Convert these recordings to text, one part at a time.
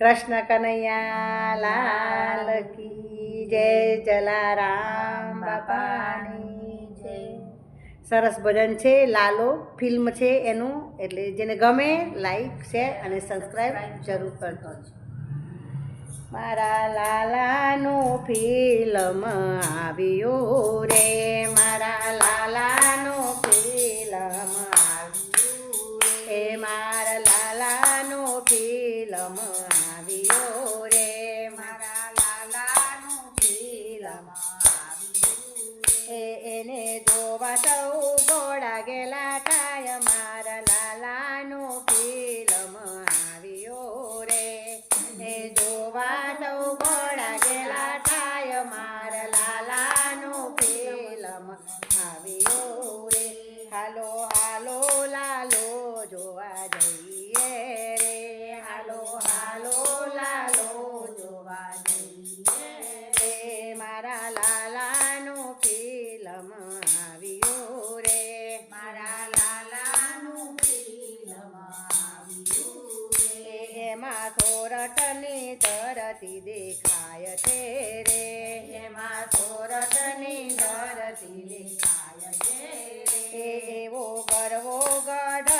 કૃષ્ણ કનૈયા લાલ કી જય જલારામ બાપાની જય. સરસ ભજન છે, લાલો ફિલ્મ છે એનું, એટલે જેને ગમે લાઈક શેર અને સબસ્ક્રાઈબ જરૂર કરતો મારા લાલાનો ફિલ્મ આવ્યો રે, મારા લાલાનો ફિલ્મ આવ્યો રે. મારા લાલાનો ફિલ્મ ま એમાં સોરઠની ધરતી દેખાય છે રે. એમાં સોરઠની ધરતી દેખાય છે એવો કરવો ગઢ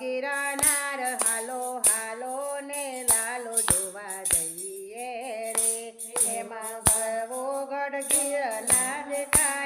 ગિરનાર હાલો હાલો ને લાલો જોવા જઈએ રે. એમાં કરવો ગઢ ગિરનાર દેખાય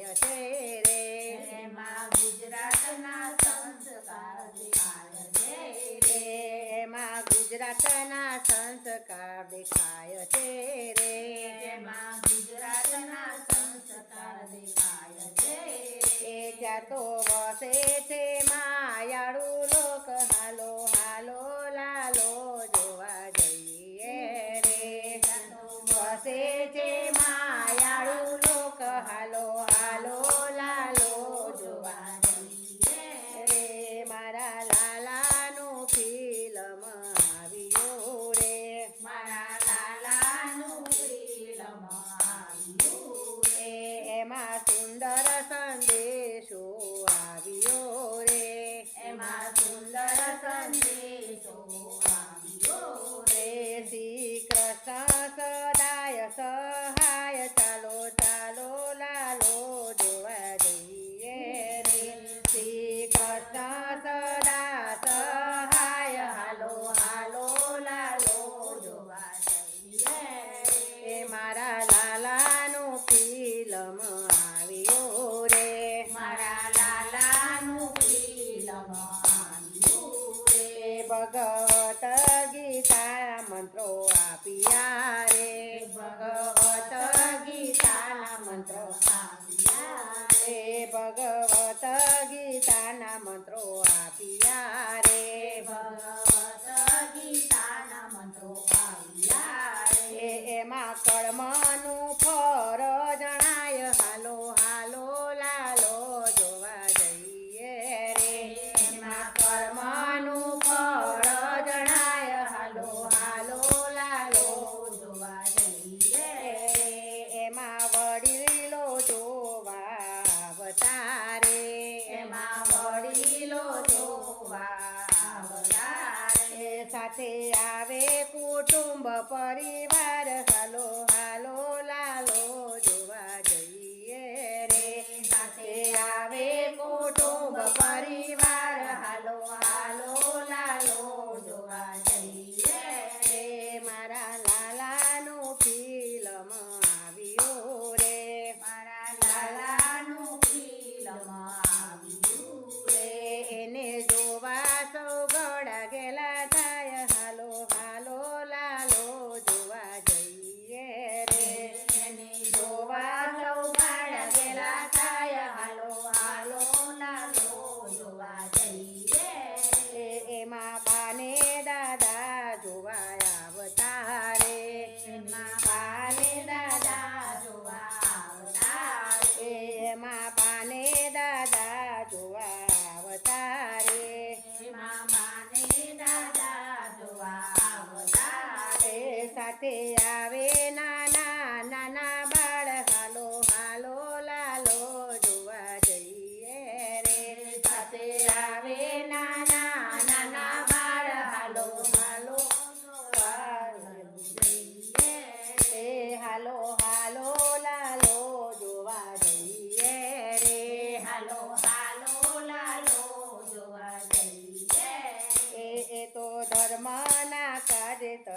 દેખાય છે રે. એમાં ગુજરાતના સંસ્કાર દેખાય છે રે. એમાં ગુજરાતના સંસ્કાર દેખાય છે રે. એમાં ગુજરાતના સંસ્કાર દેખાય છે. એ જ્યાં તો વસે છે ભગવાન পারি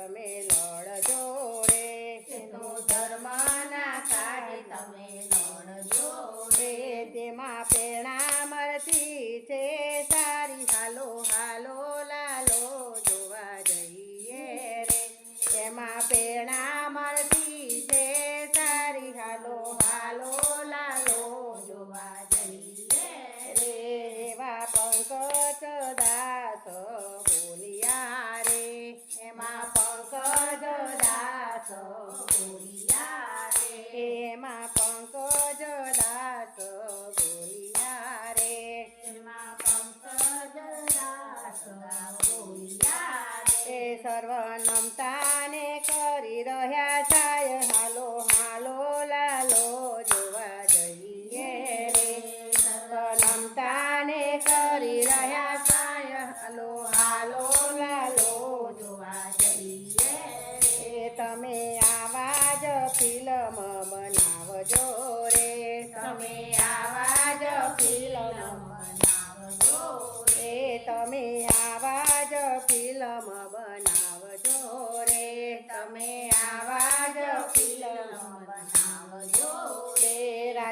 மேல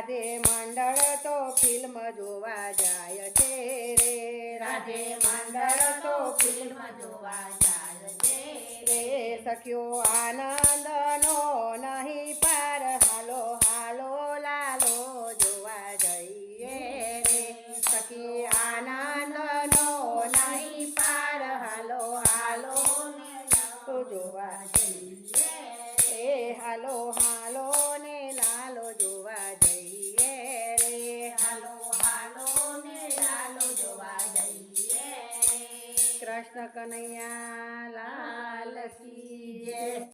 રાધે મંડળ તો ફિલ્મ જોવા જાય છે રે. રાધે મંડળ તો ફિલ્મ જોવા જાય છે રે. સખ્યો આનંદનો નહીં પાર હાલો હાલો લાલો જોવા જઈએ રે. સખી આનંદનો નહીં પાર હાલો હાલો જોવા જઈએ હાલો હાલો કનૈયા લાલ કી જય.